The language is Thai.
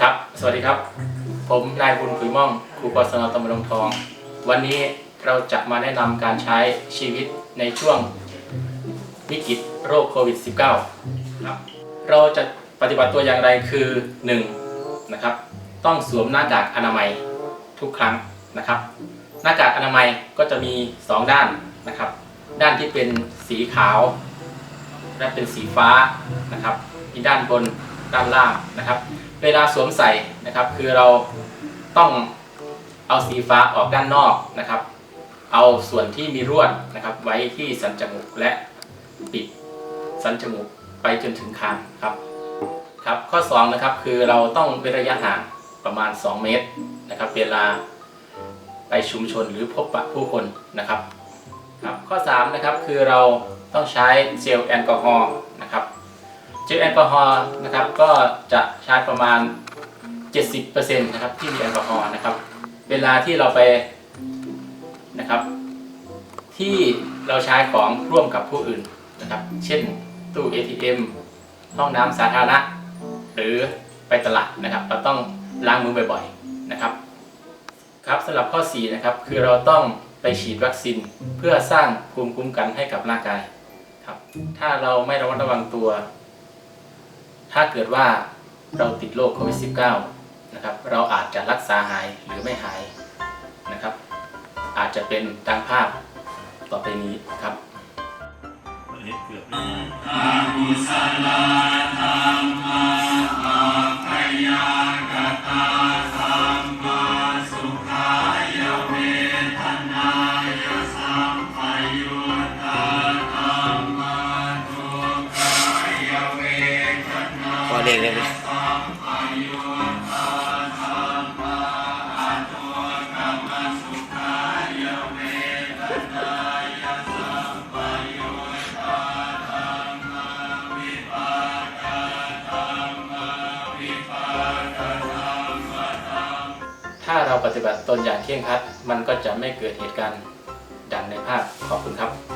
ครับ สวัสดีครับ ผมนายบุญขุยม่อง ครูกศนตำบลลงทอง วันนี้เราจะมาแนะนำการใช้ชีวิตในช่วงวิกฤตโรคโควิด -19 ครับ เราจะปฏิบัติตัวอย่างไรคือ1นะครับ ต้องสวมหน้ากากอนามัยทุกครั้งนะครับ หน้ากากอนามัยก็จะมี 2 ด้านนะครับ ด้านที่เป็นสีขาว และเป็นสีฟ้านะครับมีด้านบน ด้านล่างนะครับ เวลาสวมใส่นะครับ คือเราต้องเอาสีฟ้าออกด้านนอกนะครับ เอาส่วนที่มีรวดนะครับ ไว้ที่สันจมูกและปิดสันจมูกไปจนถึงคางครับครับ ข้อ2นะครับคือเราต้องเว้นระยะห่างประมาณ 2 เมตรนะครับ เวลาไปชุมชนหรือพบปะผู้คนนะครับครับ ข้อ3นะครับคือเราต้องใช้เจลแอลกอฮอล์ เจลแอลกอฮอล์นะครับก็จะใช้ประมาณ 70%นะครับที่มีแอลกอฮอล์นะครับ เวลาที่เราไปนะครับ ที่เราใช้ของร่วมกับผู้อื่นนะครับ เช่นตู้ ATM ห้องน้ำสาธารณะ หรือไปตลาดนะครับ เราต้องล้างมือบ่อยๆนะครับครับสำหรับข้อ 4 นะครับ คือเราต้องไปฉีดวัคซีนเพื่อสร้างภูมิคุ้มกันให้กับร่างกายครับ ถ้าเราไม่ระมัดระวังตัว ถ้าเกิดว่าเราติดโรคโควิด -19 นะครับ เราอาจจะรักษาหายหรือไม่หายนะครับ อาจจะเป็นดังภาพต่อไปนี้ครับ เกือบขเลขได้ไหมถ้าเราปฏิบัติตนอย่างเคร่งครัด มันก็จะไม่เกิดเหตุการณ์ดังในภาพขอบคุณครับ